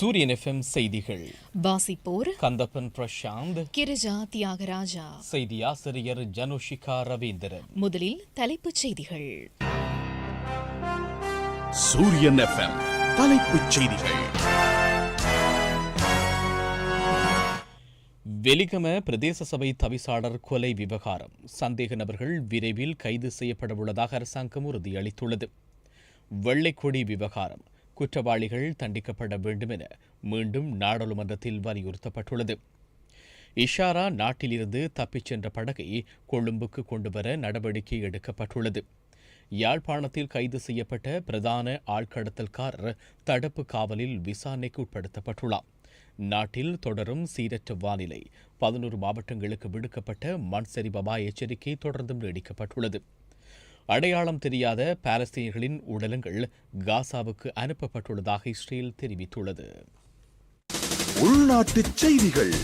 சூரியன் எஃப்எம் செய்திகள். வாசிப்போர் கந்தப்பன் பிரசாந்த். கிரிஜா தியாகராஜா. செய்தி ஆசிரியர் ஜனுஷிகா ரவீந்திரன். முதலில் தலைப்புச் செய்திகள். சூரியன் எஃப்எம் தலைப்புச் செய்திகள். வெலிகம பிரதேச சபை தவிசாளர் கொலை விவகாரம். சந்தேக நபர்கள் விரைவில் கைது செய்யப்பட உள்ளதாக அரசாங்கம் உறுதியளித்துள்ளது. வெள்ளைக்கொடி விவகாரம். குற்றவாளிகள் தண்டிக்கப்பட வேண்டும் என மீண்டும் நாடாளுமன்றத்தில் வலியுறுத்தப்பட்டுள்ளது. இஷாரா நாட்டிலிருந்து தப்பிச் சென்ற படகை கொழும்புக்கு கொண்டுவர நடவடிக்கை எடுக்கப்பட்டுள்ளது. யாழ்ப்பாணத்தில் கைது செய்யப்பட்ட பிரதான ஆழ்கடத்தல்காரர் தடுப்பு காவலில் விசாரணைக்கு உட்படுத்தப்பட்டுள்ளார். நாட்டில் தொடரும் சீரற்ற வானிலை பதினோரு மாவட்டங்களுக்கு விடுக்கப்பட்ட மண் சரிவு எச்சரிக்கை தொடர்ந்தும் நீடிக்கப்பட்டுள்ளது. அடையாளம் தெரியாத பாலஸ்தீனியர்களின் உடலங்கள் காசாவுக்கு அனுப்பப்பட்டுள்ளதாக இஸ்ரேல் தெரிவித்துள்ளது. உள்நாட்டு செய்திகள்.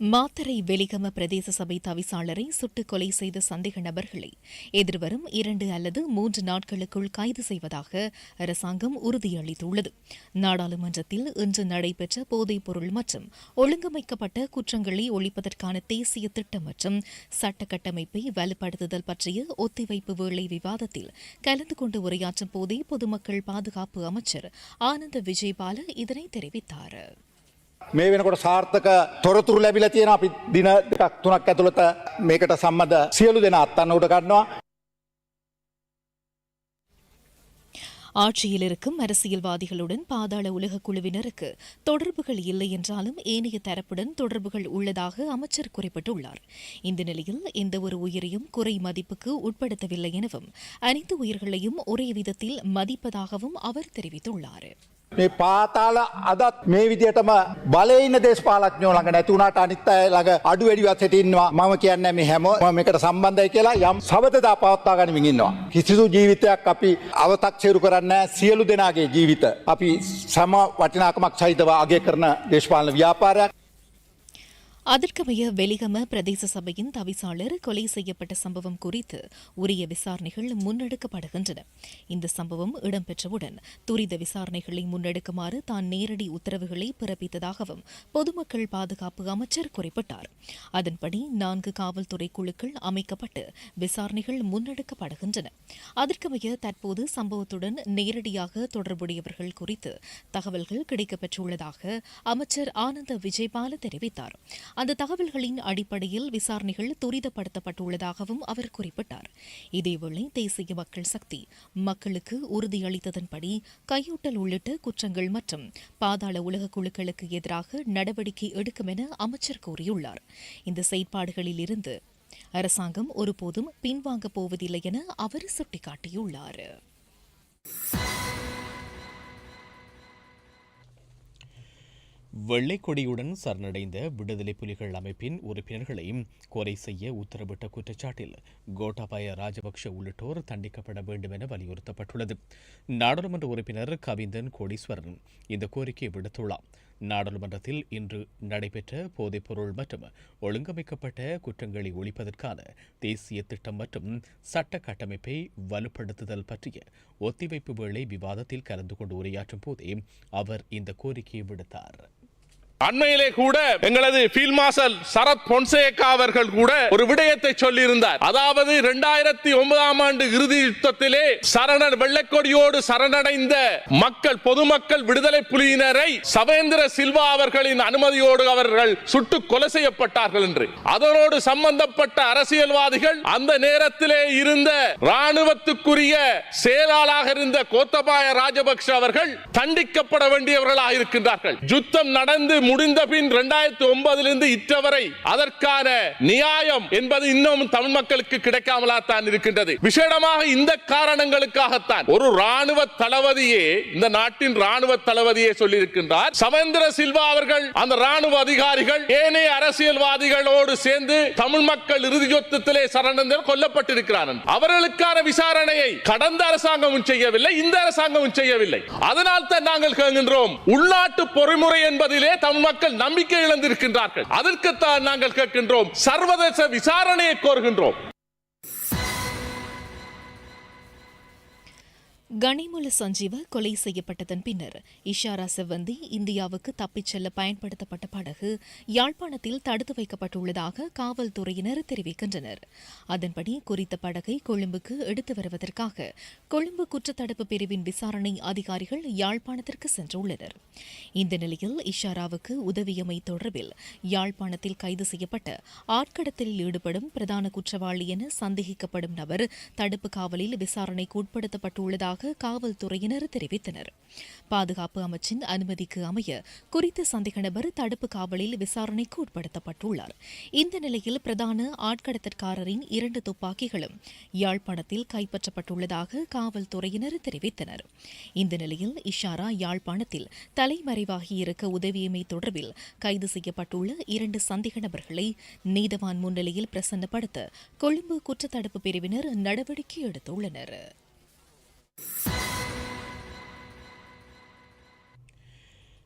மாத்தரை வெலிகம பிரதேச சபை தவிசாளரை சுட்டுக் கொலை செய்த சந்தேக நபர்களை எதிர்வரும் இரண்டு அல்லது மூன்று நாட்களுக்குள் கைது செய்வதாக அரசாங்கம் உறுதியளித்துள்ளது. நாடாளுமன்றத்தில் இன்று நடைபெற்ற போதைப் பொருள் மற்றும் ஒழுங்கமைக்கப்பட்ட குற்றங்களை ஒழிப்பதற்கான தேசிய திட்டம் மற்றும் சட்ட கட்டமைப்பை வலுப்படுத்துதல் பற்றிய ஒத்திவைப்பு வேளை விவாதத்தில் கலந்து கொண்டு உரையாற்றும் போதே பொதுமக்கள் பாதுகாப்பு அமைச்சர் ஆனந்த விஜயபால இதனை தெரிவித்தார். මේ වෙනකොට සාර්ථක තොරතුරු ලැබිල තියෙන අපි දින දෙකක් තුනක් ඇතුළත මේකට සම්බඳ සියලු දෙන අත්තන්න උට ගන්නවා. ஆட்சியில் இருக்கும் அரசியல்வாதிகளுடன் பாதாள உலக குழுவினருக்கு தொடர்புகள் இல்லை என்றாலும் ஏனைய தரப்புடன் தொடர்புகள் உள்ளதாக அமைச்சர் குறிப்பிட்டுள்ளார் இந்த நிலையில் எந்த ஒரு உயிரையும் குறை மதிப்புக்கு உட்படுத்தவில்லை எனவும் அனைத்து உயிர்களையும் ஒரே விதத்தில் மதிப்பதாகவும் அவர் தெரிவித்துள்ளார் මේ පාතාල අදත් මේ විදියටම බලයින්න දේශපාලඥෝ ළඟ නැතුනාට අනිත් අය ළඟ අඩු වැඩිවත් හිටින්නවා මම කියන්න මේ හැම මේකට සම්බන්ධයි කියලා යම් සබතදා පවත්වා ගනිමින් ඉන්නවා. කිසිදු ජීවිතයක් අපි අවතක්සේරු කරන්න සියලු දෙනාගේ ජීවිත. අපි සම වටිනාකමක් සහිතව අගේ කරන දේශපාලන ව්‍යාපාරයක්. அதற்கமைய வெலிகம பிரதேச சபையின் தவிசாளர் கொலை செய்யப்பட்ட சம்பவம் குறித்து உரிய விசாரணைகள் முன்னெடுக்கப்படுகின்றன. இந்த சம்பவம் இடம்பெற்றவுடன் துரித விசாரணைகளை முன்னெடுக்குமாறு தான் நேரடி உத்தரவுகளை பிறப்பித்ததாகவும் பொதுமக்கள் பாதுகாப்பு அமைச்சர் குறிப்பிட்டார். அதன்படி நான்கு காவல்துறை குழுக்கள் அமைக்கப்பட்டு விசாரணைகள் முன்னெடுக்கப்படுகின்றன. அதற்கமைய தற்போது சம்பவத்துடன் நேரடியாக தொடர்புடையவர்கள் குறித்து தகவல்கள் கிடைக்கப்பெற்றுள்ளதாக அமைச்சர் ஆனந்த விஜயபால தெரிவித்தார். அந்த தகவல்களின் அடிப்படையில் விசாரணைகள் துரிதப்படுத்தப்பட்டுள்ளதாகவும் அவர் குறிப்பிட்டார். இதேவேளை தேசிய மக்கள் சக்தி மக்களுக்கு உறுதியளித்ததன்படி கையூட்டல் உள்ளிட்ட குற்றங்கள் மற்றும் பாதாள உலக குழுக்களுக்கு எதிராக நடவடிக்கை எடுக்கும் என அமைச்சர் கூறியுள்ளார். இந்த செயற்பாடுகளில் இருந்து அரசாங்கம் ஒருபோதும் பின்வாங்கப் போவதில்லை என அவர் சுட்டிக்காட்டியுள்ளார். வெள்ளைக்கொடியுடன் சரணடைந்த விடுதலை புலிகள் அமைப்பின் உறுப்பினர்களை கொலை செய்ய உத்தரவிட்ட குற்றச்சாட்டில் கோட்டாபாய ராஜபக்ஷ உள்ளிட்டோர் தண்டிக்கப்பட வேண்டும் என வலியுறுத்தப்பட்டுள்ளது. நாடாளுமன்ற உறுப்பினர் கவிந்தன் கோடீஸ்வரன் இந்த கோரிக்கையை விடுத்துள்ளார். நாடாளுமன்றத்தில் இன்று நடைபெற்ற போதைப்பொருள் மற்றும் ஒழுங்கமைக்கப்பட்ட குற்றங்களை ஒழிப்பதற்கான தேசிய திட்டம் மற்றும் சட்ட கட்டமைப்பை வலுப்படுத்துதல் பற்றிய ஒத்திவைப்பு வேளை விவாதத்தில் கலந்து கொண்டு உரையாற்றும் போதே அவர் இந்த கோரிக்கையை விடுத்தார். அண்மையிலே கூட எங்களது ஃபீல்ட் மார்ஷல் சரத் பொன்சேகா அவர்கள் கூட ஒரு விடயத்தை சொல்லியிருந்தார். அதாவது இரண்டாயிரத்தி ஒன்பதாம் ஆண்டு இறுதி யுத்தத்திலே சரண வெள்ளைக்கொடியோடு சரணடைந்த மக்கள் பொதுமக்கள் விடுதலை புலியினரை சவேந்திர சில்வா அவர்களின் அனுமதியோடு அவர்கள் சுட்டு கொலை செய்யப்பட்டார்கள் என்று. அதனோடு சம்பந்தப்பட்ட அரசியல்வாதிகள் அந்த நேரத்திலே இருந்த ராணுவத்துக்குரிய செயலாளராக இருந்த கோத்தபாய ராஜபக்ஷ அவர்கள் தண்டிக்கப்பட வேண்டியவர்களாக இருக்கின்றார்கள் யுத்தம் நடந்து முடிந்த பின் இரண்டாயிரத்தி ஒன்பதிலிருந்து இற்றவரை அதற்கான நியாயம் என்பது இன்னும் தமிழ் மக்களுக்கு கிடைக்காமலா தான் இருக்கின்றது. விசேடமாக இந்த காரணங்களுக்காகத்தான் ஒரு ராணுவ தளபதியே இந்த நாட்டின் ராணுவ தளபதியே சொல்லியிருக்கின்றார். சவேந்திர சில்வா அவர்கள் அந்த ராணுவ அதிகாரிகள் ஏனைய அரசியல்வாதிகளோடு சேர்ந்து தமிழ் மக்கள் இறுதி யுத்தத்திலே சரணந்தர் கொல்லப்பட்டிருக்கிறார்கள். அவர்களுக்கான விசாரணையை கடந்த அரசாங்கமும் செய்யவில்லை இந்த அரசாங்கமும் செய்யவில்லை. அதனால் தான் நாங்கள் கேட்கின்றோம் உள்நாட்டு பொறிமுறை என்பதிலே தமிழ் மக்கள் நம்பிக்கை இழந்திருக்கின்றார்கள். அதற்குத்தான் நாங்கள் கேட்கின்றோம். சர்வதேச விசாரணையை கோருகின்றோம். கனிமுல சஞ்சீவ கொலை செய்யப்பட்டதன் பின்னர் இஷாரா செவ்வந்தி இந்தியாவுக்கு தப்பிச் செல்ல பயன்படுத்தப்பட்ட படகு யாழ்ப்பாணத்தில் தடுத்து வைக்கப்பட்டுள்ளதாக காவல்துறையினர் தெரிவிக்கின்றனர். அதன்படி குறித்த படகை கொழும்புக்கு எடுத்து வருவதற்காக கொழும்பு குற்றத்தடுப்பு பிரிவின் விசாரணை அதிகாரிகள் யாழ்ப்பாணத்திற்கு சென்றுள்ளனர். இந்த நிலையில் இஷாராவுக்கு உதவியமை தொடர்பில் யாழ்ப்பாணத்தில் கைது செய்யப்பட்ட ஆட்கடத்தலில் ஈடுபடும் பிரதான குற்றவாளி என சந்தேகிக்கப்படும் நபர் தடுப்பு காவலில் விசாரணைக்கு உட்படுத்தப்பட்டுள்ளதாக காவல்துறையினர் தெரிவித்தனர். பாதுகாப்பு அமைச்சின் அனுமதிக்கு அமைய குறித்த சந்தேக நபர் தடுப்பு காவலில் விசாரணைக்கு உட்படுத்தப்பட்டுள்ளார். இந்த நிலையில் பிரதான ஆட்கடத்தற்காரரின் இரண்டு துப்பாக்கிகளும் யாழ்ப்பாணத்தில் கைப்பற்றப்பட்டுள்ளதாக காவல்துறையினர் தெரிவித்தனர். இந்த நிலையில் இஷாரா யாழ்ப்பாணத்தில் தலைமறைவாகியிருக்க உதவியமை தொடர்பில் கைது செய்யப்பட்டுள்ள இரண்டு சந்தேக நபர்களை நீதவான் முன்னிலையில் பிரசன்னப்படுத்த கொழும்பு குற்றத்தடுப்பு பிரிவினர் நடவடிக்கை எடுத்துள்ளனர். you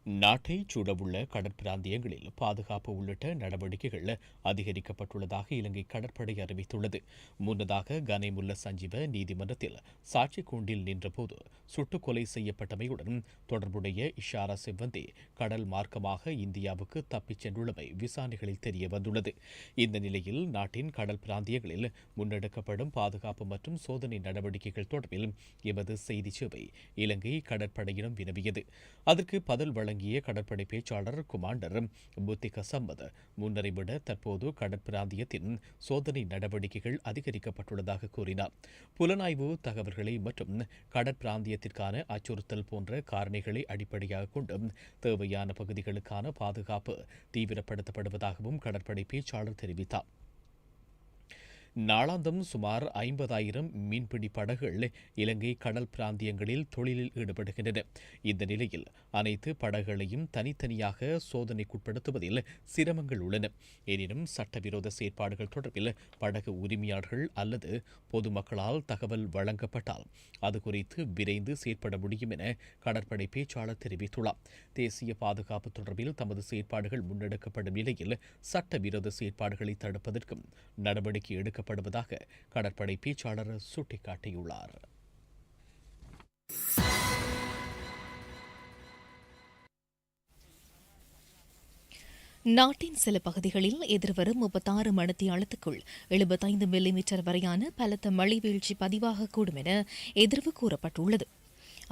நாட்டை சூழவுள்ள கடற்பிராந்தியங்களில் பாதுகாப்பு உள்ளிட்ட நடவடிக்கைகள் அதிகரிக்கப்பட்டுள்ளதாக இலங்கை கடற்படை அறிவித்துள்ளது. முன்னதாக கனைமுல்ல சஞ்சீவ நீதிமன்றத்தில் சாட்சி கூண்டில் நின்றபோது சுட்டுக் கொலை செய்யப்பட்டமையுடன் தொடர்புடைய இஷாரா செவ்வந்தி கடல் மார்க்கமாக இந்தியாவுக்கு தப்பிச் சென்றுள்ளமை விசாரணைகளில் தெரிய வந்துள்ளது இந்த நிலையில் நாட்டின் கடல் பிராந்தியங்களில் முன்னெடுக்கப்படும் பாதுகாப்பு மற்றும் சோதனை நடவடிக்கைகள் தொடர்பில் எமது செய்தி சேவை இலங்கை கடற்படையிடம் வினவியது. அதற்கு பதில் வழங்கிய கடற்படை பேச்சாளர் குமாண்டர் புத்திக சம்பத் முன்னரை விட தற்போது கடற்பிராந்தியத்தின் சோதனை நடவடிக்கைகள் அதிகரிக்கப்பட்டுள்ளதாக கூறினார். புலனாய்வு தகவல்களை மற்றும் கடற்பிராந்தியத்திற்கான அச்சுறுத்தல் போன்ற காரணிகளை அடிப்படையாக கொண்டு தேவையான பகுதிகளுக்கான பாதுகாப்பு தீவிரப்படுத்தப்படுவதாகவும் கடற்படை பேச்சாளர் தெரிவித்தார். நாளாந்தம் சுமார் ஐம்பதாயிரம் மீன்பிடி படகுகள் இலங்கை கடல் பிராந்தியங்களில் தொழிலில் ஈடுபடுகின்றன. இந்த நிலையில் அனைத்து படகுகளையும் தனித்தனியாக சோதனைக்குட்படுத்துவதில் சிரமங்கள் உள்ளன. எனினும் சட்டவிரோத செயற்பாடுகள் தொடர்பில் படகு உரிமையாளர்கள் அல்லது பொதுமக்களால் தகவல் வழங்கப்பட்டால் அது குறித்து விரைந்து செயற்பட முடியும் என கடற்படை பேச்சாளர் தெரிவித்துள்ளார். தேசிய பாதுகாப்பு தொடர்பில் தமது செயற்பாடுகள் முன்னெடுக்கப்படும் நிலையில் சட்டவிரோத செயற்பாடுகளை தடுப்பதற்கும் நடவடிக்கை எடுக்க எடுக்கப்படுவதாக கடற்படை பேச்சாளர் சுட்டிக்காட்டியுள்ளார். நாட்டின் சில பகுதிகளில் எதிர்வரும் முப்பத்தாறு மணித்தியாலத்துக்குள் எழுபத்தைந்து மில்லிமீட்டர் வரையான பலத்த மழை வீழ்ச்சி பதிவாகக்கூடும் என எதிர்வு கூறப்பட்டுள்ளது.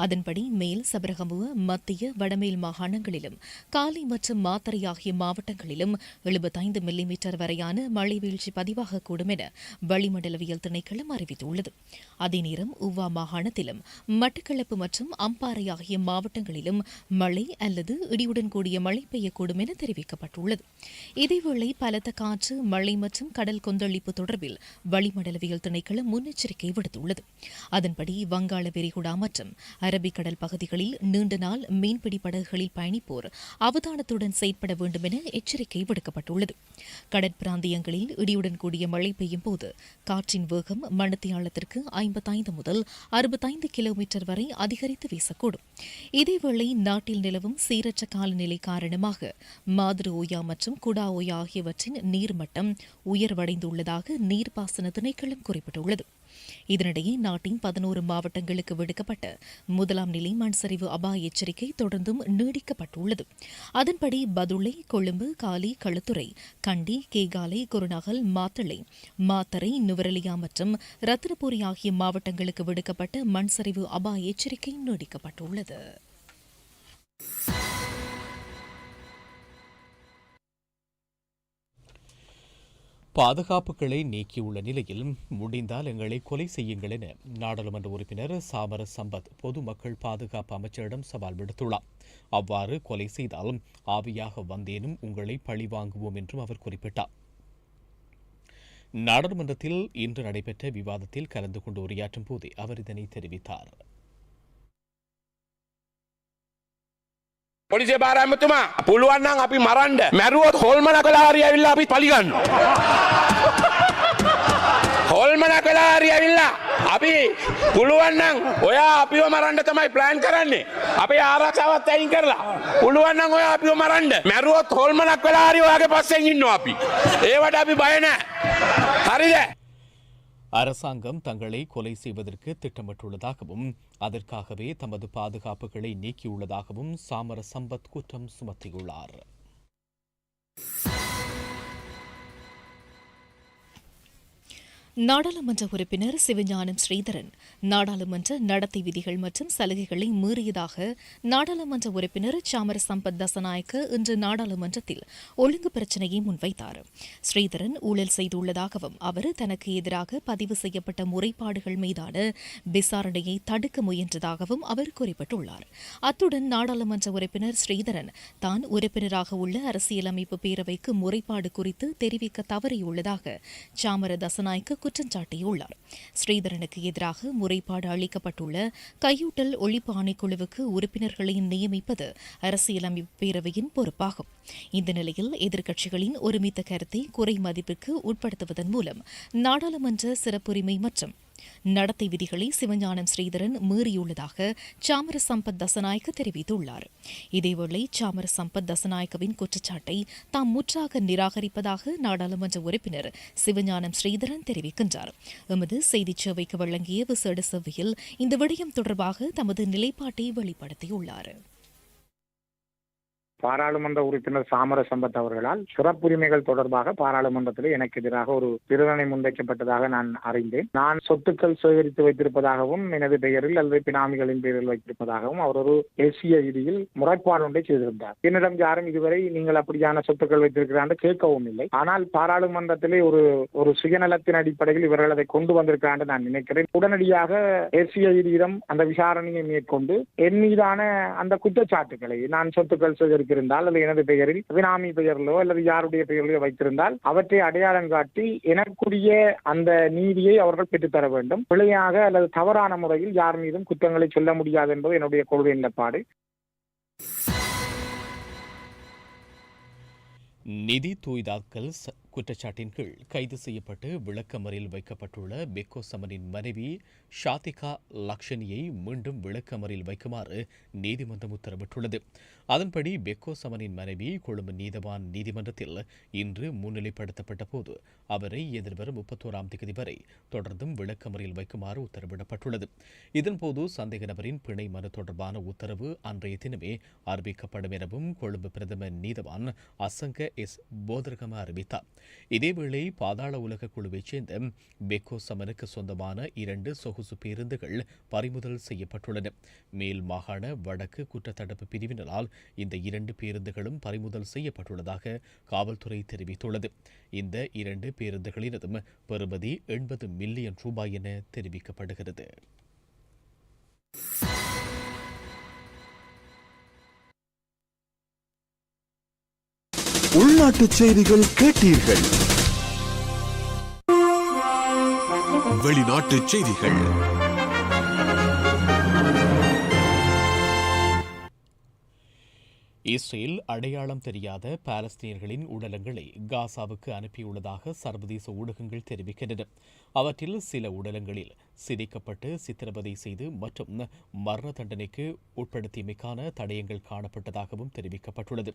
அதன்படி மேல் சபரகமுவ மத்திய வடமேல் மாகாணங்களிலும் காலி மற்றும் மாத்தறை ஆகிய மாவட்டங்களிலும் எழுபத்தைந்து மில்லிமீட்டர் வரையான மழை வீழ்ச்சி பதிவாகக்கூடும் என வளிமண்டலவியல் திணைக்களம் அறிவித்துள்ளது. அதேநேரம் உவா மாகாணத்திலும் மட்டக்களப்பு மற்றும் அம்பாறை ஆகிய மாவட்டங்களிலும் மழை அல்லது இடியுடன் கூடிய மழை பெய்யக்கூடும் என தெரிவிக்கப்பட்டுள்ளது. இதேவேளை பலத்த காற்று மழை மற்றும் கடல் கொந்தளிப்பு தொடர்பில் வளிமண்டலவியல் திணைக்களம் முன்னெச்சரிக்கை விடுத்துள்ளது. அதன்படி வங்காள விரிகுடா மற்றும் அரபிக்கடல் பகுதிகளில் நீண்ட நாள் மீன்பிடி படகுகளில் பயணிப்போர் அவதானத்துடன் செயற்பட வேண்டும் என எச்சரிக்கை விடுக்கப்பட்டுள்ளது. கடற்பிராந்தியங்களில் இடியுடன் கூடிய மழை பெய்யும் போது காற்றின் வேகம் மணத்தியாலத்திற்கு ஐம்பத்தைந்து முதல் அறுபத்தைந்து கிலோமீட்டர் வரை அதிகரித்து வீசக்கூடும். இதேவேளை நாட்டில் நிலவும் சீரற்ற காலநிலை காரணமாக மாதிரி ஓயா மற்றும் குடா ஓயா ஆகியவற்றின் நீர்மட்டம் உயர்வடைந்துள்ளதாக நீர்ப்பாசன திணைக்களம் குறிப்பிட்டுள்ளது. இதனிடையே நாட்டின் பதினோரு மாவட்டங்களுக்கு விடுக்கப்பட்ட முதலாம் நிலை மண்சரிவு அபாய எச்சரிக்கை தொடர்ந்தும் நீடிக்கப்பட்டுள்ளது. அதன்படி பதுளை கொழும்பு காலி களுத்துறை கண்டி கேகாலை குருநகல் மாத்தளை மாத்தறை நுவரலியா மற்றும் ரத்தினபுரி ஆகிய மாவட்டங்களுக்கு விடுக்கப்பட்ட மண்சரிவு அபாய எச்சரிக்கை நீடிக்கப்பட்டுள்ளது. பாதுகாப்புகளை நீக்கியுள்ள நிலையில் முடிந்தால் எங்களை கொலை செய்யுங்கள் என நாடாளுமன்ற உறுப்பினர் சாமர சம்பத் பொதுமக்கள் பாதுகாப்பு அமைச்சரிடம் சவால் விடுத்துள்ளார். அவ்வாறு கொலை செய்தால் ஆவியாக வந்தேனும் உங்களை பழி வாங்குவோம் என்றும் அவர் குறிப்பிட்டார். நாடாளுமன்றத்தில் இன்று நடைபெற்ற விவாதத்தில் கலந்து கொண்டு உரையாற்றும் போதே அவர் இதனை தெரிவித்தார். පොලිසිය බාරඇමතුමා පුළුවන් නම් අපි මරන්ඩ මැරුවොත් හොල්මන කලා හරි ඇවිල්ලා අපි පලිගන්න. හොල්මන කලා හරි ඇවිල්ලා අපි පුළුවන්නම් ඔයා අපිව මරන්ඩ තමයි ප්ලෑන් කරන්නේ. අපේ ආරක්ෂාවත් ඇයින් කරලා. පුළුවන්නම් ඔය අපිව මරන්ඩ මැරුවොත් හොල්මනක් වෙලා හරි ඔයාගේ පස්සෙන් ඉන්නවා අපි. ඒවට අපි බයනෑ හරිද? அரசாங்கம் தங்களை கொலை செய்வதற்கு திட்டமிட்டுள்ளதாகவும் அதற்காகவே தமது பாதுகாப்புகளை நீக்கியுள்ளதாகவும் சாமர சம்பத் குற்றம் சுமத்தியுள்ளார். நாடாளுமன்ற உறுப்பினர் சிவஞானம் ஸ்ரீதரன் நாடாளுமன்ற நடத்தை விதிகள் மற்றும் சலுகைகளை மீறியதாக நாடாளுமன்ற உறுப்பினர் சாமர சம்பத் தசநாயக்க இன்று நாடாளுமன்றத்தில் ஒழுங்கு பிரச்சினையை முன்வைத்தார். ஸ்ரீதரன் ஊழல் செய்துள்ளதாகவும் அவர் தனக்கு எதிராக பதிவு செய்யப்பட்ட முறைப்பாடுகள் மீதான விசாரணையை தடுக்க முயன்றதாகவும் அவர் குறிப்பிட்டுள்ளார். அத்துடன் நாடாளுமன்ற உறுப்பினர் ஸ்ரீதரன் தான் உறுப்பினராக உள்ள அரசியலமைப்பு பேரவைக்கு முறைப்பாடு குறித்து தெரிவிக்க தவறியுள்ளதாக சாமர தசநாயக்க குற்றம் சாட்டியுள்ளார் ஸ்ரீதரனுக்கு எதிராக முறைப்பாடு அளிக்கப்பட்டுள்ள கையூட்டல் ஒழிப்பு ஆணைக்குழுவுக்கு உறுப்பினர்களை நியமிப்பது அரசியலமைப்பு பேரவையின் பொறுப்பாகும். இந்த நிலையில் எதிர்க்கட்சிகளின் ஒருமித்த கருத்தை குறை மதிப்பிற்கு உட்படுத்துவதன் மூலம் நாடாளுமன்ற சிறப்புரிமை மற்றும் நடத்தை விதிகளை சிவஞானம் ஸ்ரீதரன் மீறியுள்ளதாக சாமர சம்பத் தசநாயக்க தெரிவித்துள்ளார். இதேவேளை சாமர சம்பத் தசநாயக்கவின் குற்றச்சாட்டை தாம் முற்றாக நிராகரிப்பதாக நாடாளுமன்ற உறுப்பினர் சிவஞானம் ஸ்ரீதரன் தெரிவிக்கின்றார். எமது செய்திச் சேவைக்கு வழங்கிய விசேட சேவையில் இந்த விடயம் தொடர்பாக தமது நிலைப்பாட்டை வெளிப்படுத்தியுள்ளார். பாராளுமன்ற உறுப்பினர் சாமர சம்பத் அவர்களால் சிறப்புரிமைகள் தொடர்பாக பாராளுமன்றத்தில் எனக்கு எதிராக ஒரு பிரதனை முன்வைக்கப்பட்டதாக நான் அறிந்தேன். நான் சொத்துக்கள் சேகரித்து வைத்திருப்பதாகவும் எனது பெயரில் அல்லது பினாமிகளின் பெயரில் வைத்திருப்பதாகவும் அவர் ஒரு தேசிய ரீதியில் முறைப்பாடு ஒன்றை செய்திருந்தார். என்னிடம் யாரும் இதுவரை நீங்கள் அப்படியான சொத்துக்கள் வைத்திருக்கிறான் கேட்கவும் இல்லை. ஆனால் பாராளுமன்றத்திலே ஒரு ஒரு சுயநலத்தின் அடிப்படையில் இவர்கள் அதை கொண்டு வந்திருக்கிறான் நான் நினைக்கிறேன். உடனடியாக தேசிய ரீதியிடம் அந்த விசாரணையை மேற்கொண்டு என் மீதான அந்த குற்றச்சாட்டுகளை நான் சொத்துக்கள் சேகரித்து வைத்திருந்தால் அல்லது எனது பெயரில் பினாமி பெயரிலோ அல்லது யாருடைய பெயரிலோ வைத்திருந்தால் அவற்றை அடையாளம் காட்டி எனக்குரிய அந்த நீதியை அவர்கள் பெற்றுத்தர வேண்டும். பிழையாக அல்லது தவறான முறையில் யார் மீதும் குற்றங்களை சொல்ல முடியாது என்பது என்னுடைய கொள்கை நிலப்பாடு. நிதி தூய்தாக்கல் குற்றச்சாட்டின் கீழ் கைது செய்யப்பட்டு விளக்கமறில் வைக்கப்பட்டுள்ள பெக்கோ சமனின் மனைவி ஷாதிகா லக்ஷனியை மீண்டும் விளக்கமறில் வைக்குமாறு நீதிமன்றம் உத்தரவிட்டுள்ளது. அதன்படி பெக்கோ சமனின் மனைவி கொழும்பு நீதவான் நீதிமன்றத்தில் இன்று முன்னிலைப்படுத்தப்பட்ட போது அவரை எதிர்வரும் முப்பத்தோராம் தேதி வரை தொடர்ந்தும் விளக்கமறில் வைக்குமாறு உத்தரவிடப்பட்டுள்ளது. இதன்போது சந்தேக நபரின் பிணை மனு தொடர்பான உத்தரவு அன்றைய தினமே அறிவிக்கப்படும் எனவும் கொழும்பு பிரதம நீதவான் அசங்க எஸ். போதரகம அறிவித்தார். இதேவேளை பாதாள உலக குழுவைச் சேர்ந்த பெக்கோ சமனுக்கு சொந்தமான இரண்டு சொகுசு பேருந்துகள் பறிமுதல் செய்யப்பட்டுள்ளன. மேல் மாகாண வடக்கு குற்றத்தடுப்பு பிரிவினரால் இந்த இரண்டு பேருந்துகளும் பறிமுதல் செய்யப்பட்டுள்ளதாக காவல்துறை தெரிவித்துள்ளது. இந்த இரண்டு பேருந்துகளினதும் பெறுமதி எண்பது மில்லியன் ரூபாய் என தெரிவிக்கப்படுகிறது. உள்நாட்டுச் செய்திகள் கேட்டீர்கள். வெளிநாட்டுச் செய்திகள். இஸ்ரேல் அடையாளம் தெரியாத பாலஸ்தீனர்களின் உடலங்களை காசாவுக்கு அனுப்பியுள்ளதாக சர்வதேச ஊடகங்கள் தெரிவிக்கின்றன. அவற்றில் சில உடலங்களில் சிதைக்கப்பட்டு சித்திரவதை செய்து மற்றும் மரண தண்டனைக்கு உட்படுத்தியமைக்கான தடயங்கள் காணப்பட்டதாகவும் தெரிவிக்கப்பட்டுள்ளது.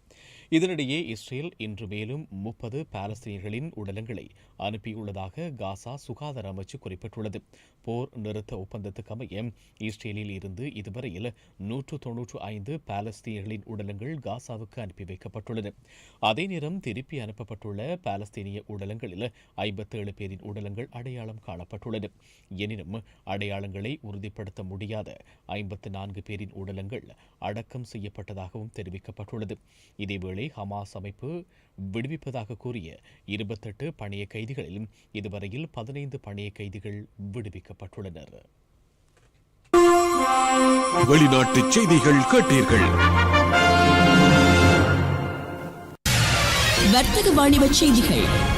இதனிடையே இஸ்ரேல் இன்று மேலும் முப்பது பாலஸ்தீனியர்களின் உடலங்களை அனுப்பியுள்ளதாக காசா சுகாதார அமைச்சு குறிப்பிட்டுள்ளது. போர் நிறுத்த ஒப்பந்தத்துக்கு அமைய இஸ்ரேலில் இருந்து இதுவரையில் நூற்று தொன்னூற்று ஐந்து பாலஸ்தீனியர்களின் உடலங்கள் காசாவுக்கு அனுப்பி வைக்கப்பட்டுள்ளன அதே நேரம் திருப்பி அனுப்பப்பட்டுள்ள பாலஸ்தீனிய உடலங்களில் ஐம்பத்தேழு பேரின் உடலங்கள் அடையாளம் காணப்பட்டுள்ளன எனினும் அடையாளங்களை உறுதிப்படுத்த முடியாத ஐம்பத்து நான்கு பேரின் உடலங்கள் அடக்கம் செய்யப்பட்டதாகவும் தெரிவிக்கப்பட்டுள்ளது. இதேவேளை ஹமாஸ் அமைப்பு விடுவிப்பதாக கூறிய இருபத்தெட்டு பணைய கைதிகளில் இதுவரையில் பதினைந்து பணைய கைதிகள் விடுவிக்கப்பட்டுள்ளனர். வெளிநாட்டு செய்திகள் கேட்டீர்கள். வர்த்தக வாணிப செய்திகள்.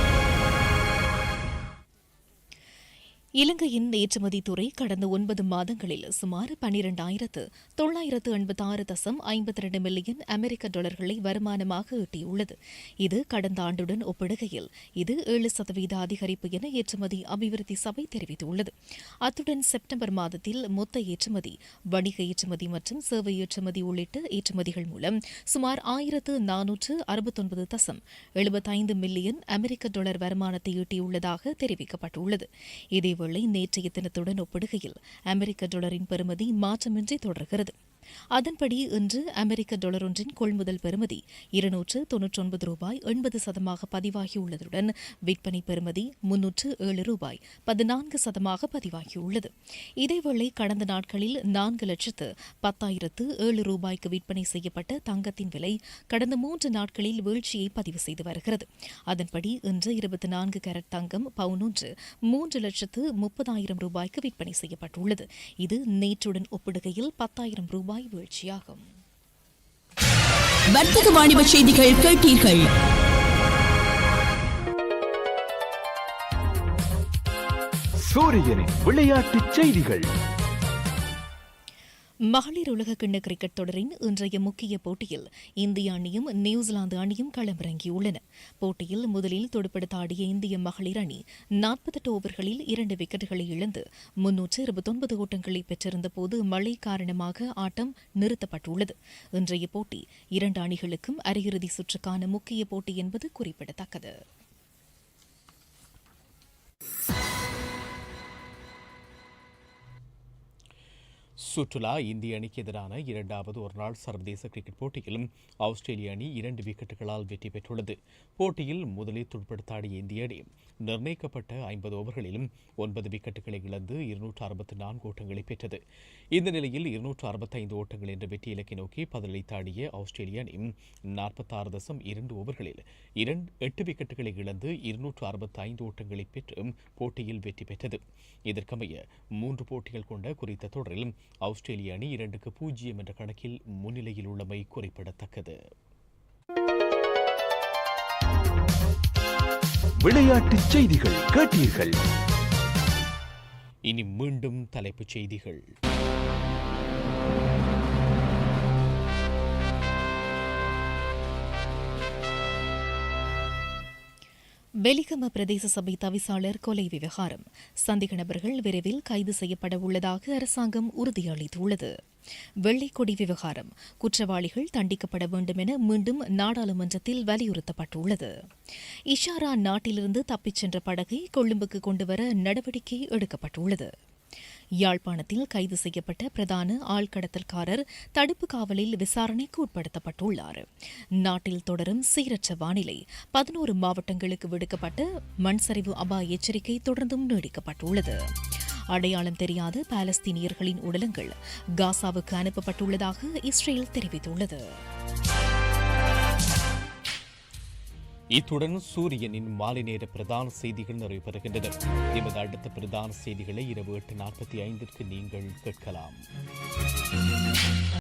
இலங்கையின் ஏற்றுமதி துறை கடந்த ஒன்பது மாதங்களில் சுமார் பனிரெண்டாயிரத்து தொள்ளாயிரத்து எண்பத்தி ஆறு தசம் ஐம்பத்தி ரெண்டு மில்லியன் அமெரிக்க டாலர்களை வருமானமாக ஈட்டியுள்ளது. இது கடந்த ஆண்டுடன் ஒப்பிடுகையில் இது ஏழு சதவீத அதிகரிப்பு என ஏற்றுமதி அபிவிருத்தி சபை தெரிவித்துள்ளது. அத்துடன் செப்டம்பர் மாதத்தில் மொத்த ஏற்றுமதி வணிக ஏற்றுமதி மற்றும் சேவை ஏற்றுமதி உள்ளிட்ட ஏற்றுமதிகள் மூலம் சுமார் ஆயிரத்து நானூற்று அறுபத்தொன்பது தசம் எழுபத்தைந்து மில்லியன் அமெரிக்க டாலர் வருமானத்தை ஈட்டியுள்ளதாக தெரிவிக்கப்பட்டுள்ளது. வெள்ளி நேற்றைய தினத்துடன் ஒப்பிடுகையில் அமெரிக்க டாலரின் பெறுமதி மாற்றமின்றி தொடர்கிறது. அதன்படி இன்று அமெரிக்க டாலர் ஒன்றின் கொள்முதல் பெறுமதி இருநூற்று தொன்னூற்றொன்பது ரூபாய் எண்பது சதமாக பதிவாகியுள்ளதுடன் விற்பனை பெறுமதி முன்னூற்று ஏழு ரூபாய் பதினான்கு சதமாக பதிவாகியுள்ளது. இதேவேளை கடந்த நாட்களில் நான்கு லட்சத்து பத்தாயிரத்து ஏழு ரூபாய்க்கு விற்பனை செய்யப்பட்ட தங்கத்தின் விலை கடந்த மூன்று நாட்களில் வீழ்ச்சியை பதிவு செய்து வருகிறது. அதன்படி இன்று இருபத்தி நான்கு கேரட் தங்கம் பவுனொன்று மூன்று லட்சத்து முப்பதாயிரம் ரூபாய்க்கு விற்பனை செய்யப்பட்டுள்ளது. இது நேற்றுடன் ஒப்பிடுகையில் பத்தாயிரம் ரூபாய் வீழ்ச்சியாகும் வர்த்தக வாணிப செய்திகள் கேட்டீர்கள். சூரியனின் விளையாட்டுச் செய்திகள். மகளிர் உலக கிண்ண கிரிக்கெட் தொடரின் இன்றைய முக்கிய போட்டியில் இந்திய அணியும் நியூசிலாந்து அணியும் களமிறங்கியுள்ளன. போட்டியில் முதலில் தொடுப்படுத்த ஆடிய இந்திய மகளிர் அணி நாற்பத்தெட்டு ஓவர்களில் இரண்டு விக்கெட்டுகளை இழந்து முன்னூற்று இருபத்தொன்பது ஓட்டங்களை பெற்றிருந்த போது மழை காரணமாக ஆட்டம் நிறுத்தப்பட்டுள்ளது. இன்றைய போட்டி இரண்டு அணிகளுக்கும் அரையிறுதி சுற்றுக்கான முக்கிய போட்டி என்பது குறிப்பிடத்தக்கது. சுற்றுலா இந்திய அணிக்கு எதிரான இரண்டாவது ஒருநாள் சர்வதேச கிரிக்கெட் போட்டியிலும் ஆஸ்திரேலிய அணி இரண்டு விக்கெட்டுகளால் வெற்றி பெற்றுள்ளது. போட்டியில் முதலில் துடுப்படுத்தாடிய இந்திய அணி. நிர்ணயிக்கப்பட்ட ஐம்பது ஓவர்களிலும் ஒன்பது விக்கெட்டுகளை இழந்து இருநூற்று அறுபத்தி நான்கு ஓட்டங்களை பெற்றது. இந்த நிலையில் இருநூற்று அறுபத்தைந்து ஓட்டங்கள் என்ற வெற்றி இலக்கை நோக்கி பதிலளித்தாடிய ஆஸ்திரேலிய அணி நாற்பத்தாறு தசம் இரண்டு ஓவர்களில் இரண்டு எட்டு விக்கெட்டுகளை இழந்து இருநூற்று அறுபத்தி ஐந்து ஓட்டங்களை பெற்று போட்டியில் வெற்றி பெற்றது. இதற்கமைய மூன்று போட்டிகள் கொண்ட குறித்த தொடரில் ஆஸ்திரேலிய அணி இரண்டுக்கு பூஜ்ஜியம் என்ற கணக்கில் முன்னிலையில் உள்ளமை குறிப்பிடத்தக்கது. விளையாட்டுச் செய்திகள் கேட்டீர்கள். இனி மீண்டும் தலைப்புச் செய்திகள். வெலிகம பிரதேச சபை தவிசாளர் கொலை விவகாரம். சந்தேக நபர்கள் விரைவில் கைது செய்யப்பட உள்ளதாக அரசாங்கம் உறுதியளித்துள்ளது. வெள்ளைக்கொடி விவகாரம். குற்றவாளிகள் தண்டிக்கப்பட வேண்டும் என மீண்டும் நாடாளுமன்றத்தில் வலியுறுத்தப்பட்டுள்ளது. இஷாரா நாட்டிலிருந்து தப்பிச் சென்ற படகை கொழும்புக்கு கொண்டுவர நடவடிக்கை எடுக்கப்பட்டுள்ளது. யாழ்ப்பாணத்தில் கைது செய்யப்பட்ட பிரதான ஆழ்கடத்தல்காரர் தடுப்பு காவலில் விசாரணைக்கு உட்படுத்தப்பட்டுள்ளார். நாட்டில் தொடரும் சீரற்ற வானிலை பதினோரு மாவட்டங்களுக்கு விடுக்கப்பட்ட மண்சரிவு அபாய எச்சரிக்கை தொடர்ந்தும் நீடிக்கப்பட்டுள்ளது. அடையாளம் தெரியாத பாலஸ்தீனியர்களின் உடலங்கள் காசாவுக்கு அனுப்பப்பட்டுள்ளதாக இஸ்ரேல் தெரிவித்துள்ளது. இத்துடன் சூரியனின் மாலை நேர பிரதான செய்திகள் நிறைவு பெறுகின்றன எமது அடுத்த பிரதான செய்திகளை இரவு எட்டு நாற்பத்தி ஐந்திற்கு நீங்கள் கேட்கலாம்.